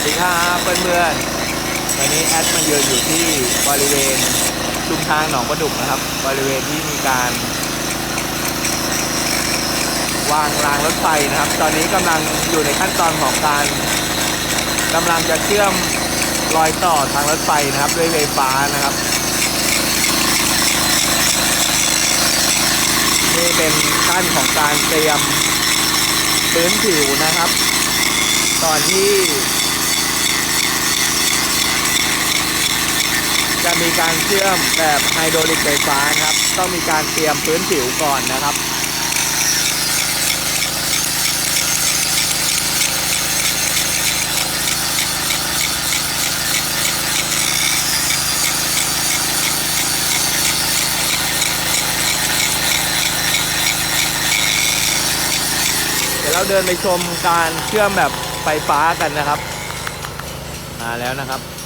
วัสดีครับเพื่อนๆวันนี้แอดมาเยือนอยู่ที่บริเวณชุมทางหนองประดุกนะครับ บริเวณที่มีการ วางรางรถไฟนะครับ ตอนนี้กำลังอยู่ในขั้นตอนของการกำลังจะเชื่อมรอยต่อทางรถไฟนะครับ ด้วยไฟฟ้านะครับนี่เป็นขั้นของการเตรียมพื้นผิวนะครับก่อนที่ จะมีการเชื่อมแบบไฮโดรลิกไฟฟ้านะครับ ต้องมีการเตรียมพื้นผิวก่อนนะครับเดี๋ยวเราเดินไปชมการเชื่อมแบบไฟฟ้ากันนะครับ มาแล้วนะครับ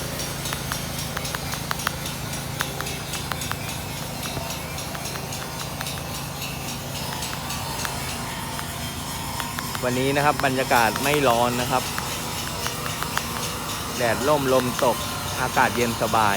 วันนี้นะครับบรรยากาศไม่ร้อนนะครับ แดดร่มลมตกอากาศเย็นสบาย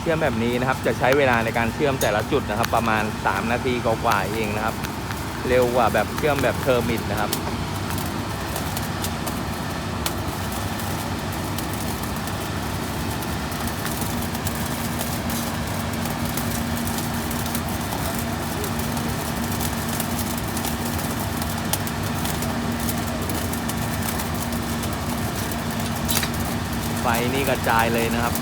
เชื่อมแบบนี้นะครับ จะใช้เวลาในการเชื่อมแต่ละจุดนะครับ ประมาณ 3 นาทีกว่าๆเองนะครับ เร็วกว่าแบบเชื่อมแบบเทอร์มิดนะครับไฟนี่กระจายเลยนะครับ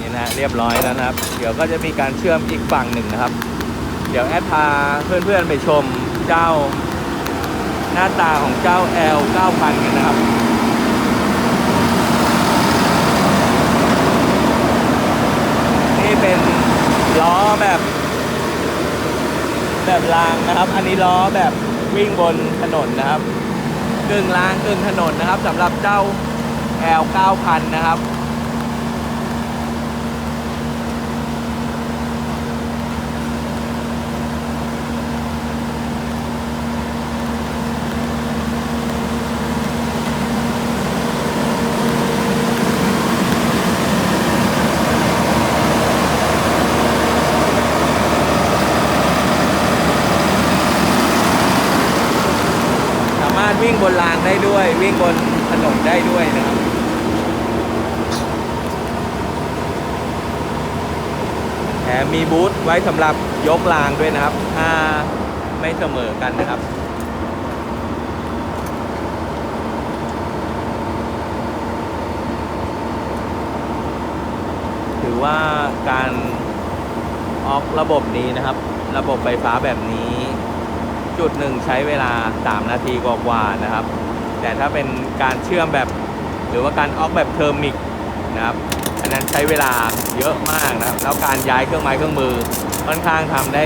นี่นะฮะ เรียบร้อยแล้วนะครับ เดี๋ยวก็จะมีการเชื่อมอีกฝั่งหนึ่งนะครับ เดี๋ยวแอดพาเพื่อนๆไปชมเจ้าหน้าตาของเจ้า L 9000กันนะครับนี่เป็นล้อแบบ แบบรางนะครับ อันนี้ล้อแบบวิ่งบนถนนนะครับกึ่งรางกึ่งถนนนะครับสำหรับเจ้า L 9000นะครับ สามารถวิ่งบ นรางได้ด้วย วิ่งบนถนนได้ด้วยนะครับแถมมีบูธไว้สำหรับยกรางด้วยนะครับ ถ้าไม่เสมอกันนะครับถือว่าการออกระบบนี้นะครับ ระบบไฟฟ้าแบบนี้ จุดหนึ่งใช้เวลา 3 นาทีกว่าๆนะครับ แต่ถ้าเป็นการเชื่อมแบบ หรือว่าการออกแบบเทอร์มิกนะครับอันนั้นใช้เวลาเยอะมากนะครับ แล้วการย้ายเครื่องไม้เครื่องมือค่อนข้างทำได้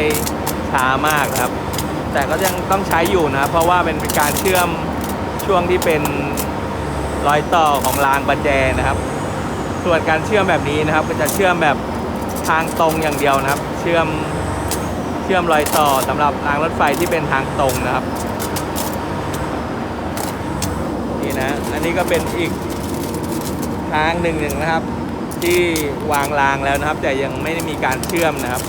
ช้ามากนะครับ แต่ก็ยังต้องใช้อยู่นะครับเพราะว่าเป็นการเชื่อมช่วงที่เป็นรอยต่อของรางประแจนะครับ ส่วนการเชื่อมแบบนี้นะครับก็จะเชื่อมแบบทางตรงอย่างเดียวนะครับ เชื่อม เชื่อมรอยต่อสำหรับรางรถไฟที่เป็นทางตรงนะครับ นี่นะ อันนี้ก็เป็นอีกทางหนึ่งหนึ่งนะครับ ที่วางรางแล้วนะครับ แต่ยังไม่ได้มีการเชื่อมนะครับ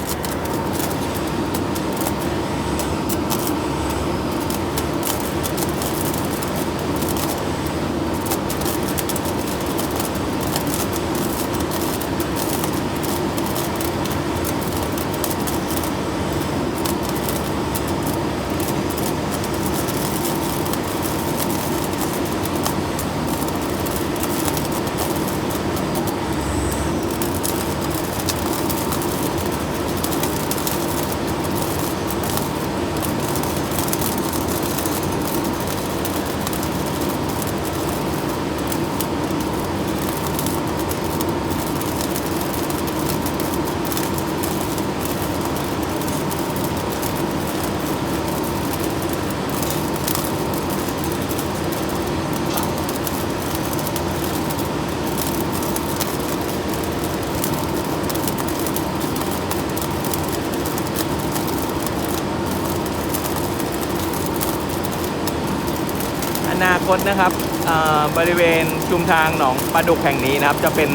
นาคตนะครับอ่าบริเวณชุมทางหนองปลาดุกแห่งนี้นะครับ จะเป็น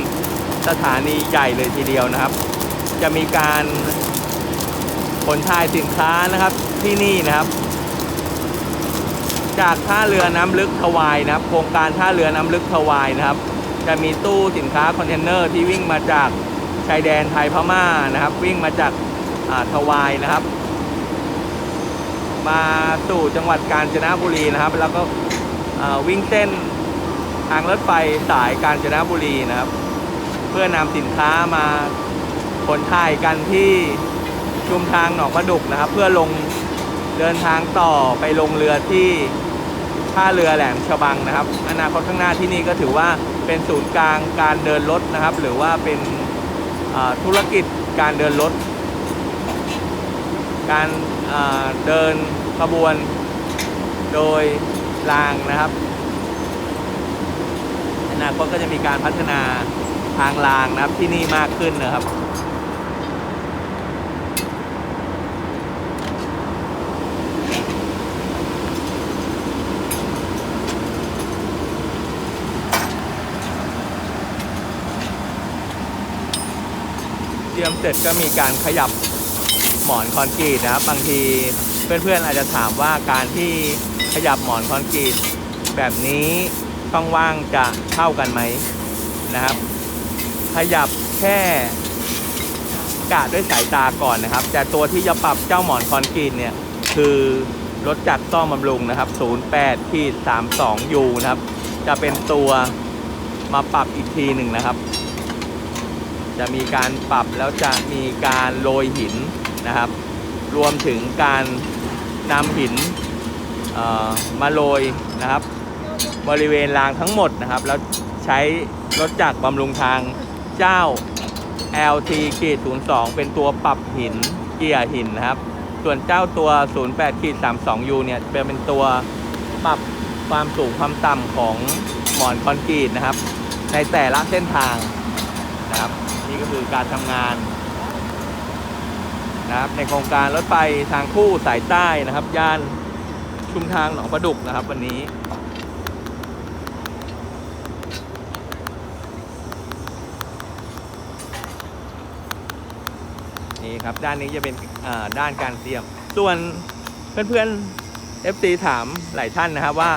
สถานีใหญ่เลยทีเดียวนะครับ จะมีการขนถ่ายสินค้านะครับที่นี่นะครับ จากท่าเรือน้ำลึกทวายนะครับ โครงการท่าเรือน้ำลึกทวายนะครับ จะมีตู้สินค้าคอนเทนเนอร์ที่วิ่งมาจากชายแดนไทยพม่านะครับ วิ่งมาจากาทวายนะครับ มาสู่จังหวัดกาญจนบุรีนะครับ แล้วก็ วิ่งเส้นทางรถไฟสายกาญจนบุรีนะครับ เพื่อนำสินค้ามาขนถ่ายกันที่ชุมทางหนองประดุกนะครับ เพื่อลงเดินทางต่อไปลงเรือที่ท่าเรือแหลมฉบังนะครับ อนาคตข้างหน้าที่นี่ก็ถือว่าเป็นศูนย์กลางการเดินรถนะครับ หรือว่าเป็นธุรกิจการเดินรถ การเดินขบวนโดย รางนะครับอนาคตก็จะมีการพัฒนาทางรางนะครับที่นี่มากขึ้นนะครับเตรียมเสร็จก็มีการขยับหมอนคอนกรีตนะครับ บางทีเพื่อนๆอาจจะถามว่าการที่ ขยับหมอนคอนกรีตแบบนี้ช่องว่างจะเท่ากันไหมนะครับ ขยับแค่กะด้วยสายตาก่อนนะครับ แต่ตัวที่จะปรับเจ้าหมอนคอนกรีตเนี่ย คือรถจักรซ่อมบำรุงนะครับ 08ขีด32 U นะครับ จะเป็นตัวมาปรับอีกทีหนึ่งนะครับ จะมีการปรับแล้วจะมีการโรยหินนะครับ รวมถึงการนำหิน มาโรยนะครับ บริเวณรางทั้งหมดนะครับ แล้วใช้รถจักรบำรุงทางเจ้า LT ขีด02 เป็นตัวปรับหินเกียร์หินนะครับ ส่วนเจ้าตัว 08ขีด32 U เนี่ยจะเป็นตัวปรับความสูงความต่ำของหมอนคอนกรีตนะครับ ในแต่ละเส้นทางนะครับ นี่ก็คือการทำงานนะครับในโครงการรถไฟทางคู่สายใต้นะครับ ย่าน ชุมทางหนองประดุกนะครับ วันนี้ นี่ครับด้านนี้จะเป็นด้านการเตรียม ส่วนเพื่อนๆ FC ถามหลายท่านนะครับว่า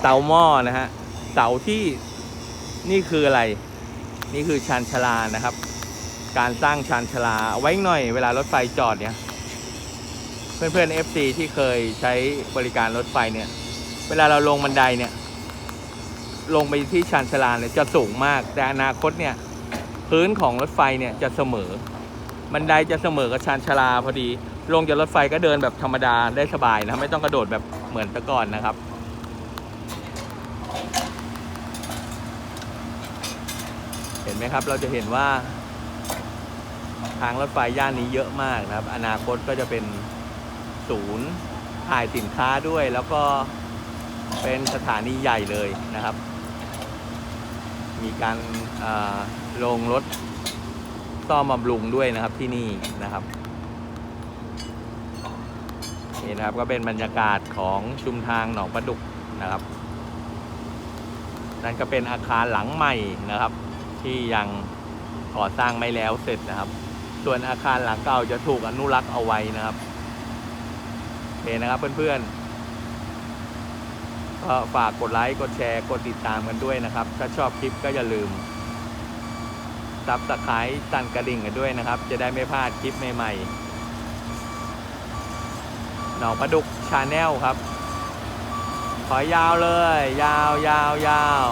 เสาหม้อนะฮะเสาที่นี่คืออะไร นี่คือชานชลานะครับ การสร้างชานชลาเอาไว้หน่อยเวลารถไฟจอดเนี่ย เพื่อนๆ FC ที่เคยใช้บริการรถไฟเนี่ย เวลาเราลงบันไดเนี่ย ลงไปที่ชานชาลาเนี่ยจะสูงมาก แต่อนาคตเนี่ย พื้นของรถไฟเนี่ยจะเสมอ บันไดจะเสมอกับชานชาลาพอดี ลงจากรถไฟก็เดินแบบธรรมดาได้สบายนะ ไม่ต้องกระโดดแบบเหมือนแต่ก่อนนะครับเห็นไหมครับ เราจะเห็นว่า ทางรถไฟย่านนี้เยอะมากนะครับ อนาคตก็จะเป็น ศูนย์ถ่ายสินค้าด้วย แล้วก็เป็นสถานีใหญ่เลยนะครับ มีการลงรถซ่อมบำรุงด้วยนะครับที่นี่นะครับนี่นะครับก็เป็นบรรยากาศของชุมทางหนองประดุกนะครับ นั่นก็เป็นอาคารหลังใหม่นะครับ ที่ยังก่อสร้างไม่แล้วเสร็จนะครับ ส่วนอาคารหลังเก่าจะถูกอนุรักษ์เอาไว้นะครับ เคนะครับเพื่อนๆก็ฝากกดไลค์กดแชร์กดติดตามกันด้วยนะครับ ถ้าชอบคลิปก็อย่าลืมซับสไครต์สั่นกระดิ่งกันด้วยนะครับ จะได้ไม่พลาดคลิปใหม่ๆหนองประดุกชาแนลครับ ขอยาวเลย ยาวยาวยาว